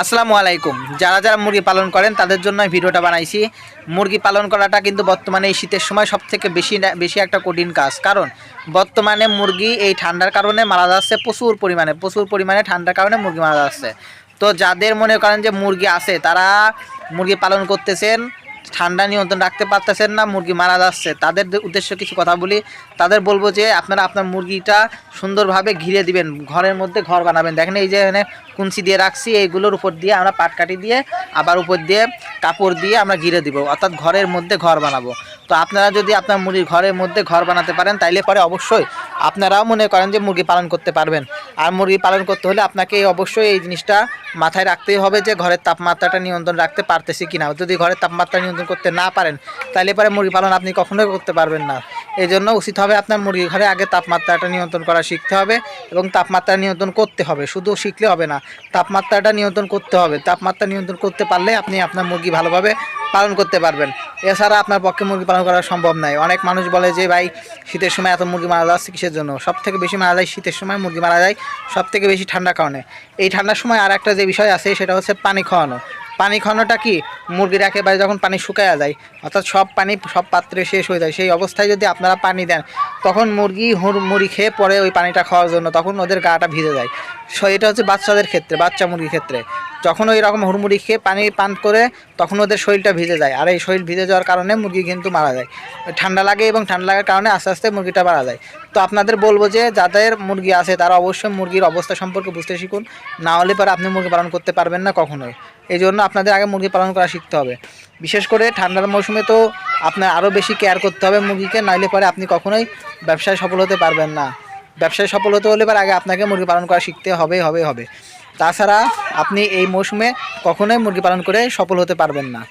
আসসালামু আলাইকুম। যারা যারা মুরগি পালন করেন, তাদের জন্য ভিডিওটা বানাইছি। মুরগি পালন করাটা কিন্তু বর্তমানে এই শীতের সময় সবথেকে বেশি বেশি একটা কঠিন কাজ। কারণ, বর্তমানে মুরগি এই ঠান্ডার কারণে মারা যাচ্ছে প্রচুর পরিমাণে প্রচুর পরিমাণে ঠান্ডার কারণে মুরগি মারা যাচ্ছে। তো যাদের মনে করেন যে মুরগি আছে, তারা মুরগি পালন করতেছেন ঠান্ডা নিয়ন্ত্রণ রাখতে পারতেছেন না, মুরগি মারা যাচ্ছে। তাদের উদ্দেশ্য কিছু কথা বলি। তাদের বলব যে, আপনারা আপনার মুরগিটা সুন্দরভাবে ঘিরে দিবেন, ঘরের মধ্যে ঘর বানাবেন। দেখেন এই যে এখানে কুঞ্চি দিয়ে রাখছি, এইগুলোর উপর দিয়ে আমরা পাটকাঠি দিয়ে, আবার উপর দিয়ে কাপড় দিয়ে আমরা ঘিরে দিব। অর্থাৎ ঘরের মধ্যে ঘর বানাবো। তো আপনারা যদি আপনার মুরগির ঘরের মধ্যে ঘর বানাতে পারেন, তাইলে পরে অবশ্যই আপনারাও মনে করেন যে মুরগি পালন করতে পারবেন। আর মুরগি পালন করতে হলে আপনাকে অবশ্যই এই জিনিসটা মাথায় রাখতেই হবে যে ঘরের তাপমাত্রাটা নিয়ন্ত্রণ রাখতে পারতেছি কিনা। যদি ঘরের তাপমাত্রা নিয়ন্ত্রণ করতে না পারেন, তাহলে পরে মুরগি পালন আপনি কখনোই করতে পারবেন না। এই জন্য উচিত হবে আপনার মুরগি ঘরে আগে তাপমাত্রাটা নিয়ন্ত্রণ করা শিখতে হবে এবং তাপমাত্রা নিয়ন্ত্রণ করতে হবে। শুধু শিখলে হবে না, তাপমাত্রাটা নিয়ন্ত্রণ করতে হবে। তাপমাত্রা নিয়ন্ত্রণ করতে পারলে আপনি আপনার মুরগি ভালোভাবে পালন করতে পারবেন। এছাড়া আপনার পক্ষে মুরগি পালন করা সম্ভব নয় অনেক মানুষ বলে যে, ভাই, শীতের সময় এত মুরগি মারা যাচ্ছে কিসের জন্য? সব থেকে বেশি মারা যায় শীতের সময় মুরগি মারা যায় সব থেকে বেশি ঠান্ডার কারণে। এই ঠান্ডার সময় আর একটা যে বিষয় আছে, সেটা হচ্ছে পানি খাওয়ানো। পানি খাওয়ানোটা কি? মুরগির একেবারে যখন পানি শুকায়া যায়, অর্থাৎ সব পানি, সব পাত্রে শেষ হয়ে যায়, সেই অবস্থায় যদি আপনারা পানি দেন, তখন মুরগি মুড়ি খেয়ে পরে ওই পানিটা খাওয়ার জন্য তখন ওদের গাটা ভিজে যায়। সো, এটা হচ্ছে বাচ্চাদের ক্ষেত্রে, বাচ্চা মুরগির ক্ষেত্রে। যখন ওই রকম হুড়মুড়ি খেয়ে পানি পান করে তখন ওদের শরীরটা ভিজে যায়। আর এই শরীর ভিজে যাওয়ার কারণে মুরগি কিন্তু মারা যায়। ঠান্ডা লাগে এবং ঠান্ডা লাগার কারণে আস্তে আস্তে মুরগিটা মারা যায়। তো আপনাদের বলব যে, যাদের মুরগি আছে তারা অবশ্যই মুরগির অবস্থা সম্পর্কে বুঝতে শিখুন। না হলে পরে আপনি মুরগি পালন করতে পারবেন না কখনোই। এই জন্য আপনাদের আগে মুরগি পালন করা শিখতে হবে। বিশেষ করে ঠান্ডার মৌসুমে তো আপনার আরও বেশি কেয়ার করতে হবে মুরগিকে, নাইলে পরে আপনি কখনোই ব্যবসায় সফল হতে পারবেন না। ব্যবসায় সফল হতে হলে এবার আগে আপনাকে মুরগি পালন করা শিখতে হবে হবে হবে। তাছাড়া আপনি এই মৌসুমে কখনোই মুরগি পালন করে সফল হতে পারবেন না।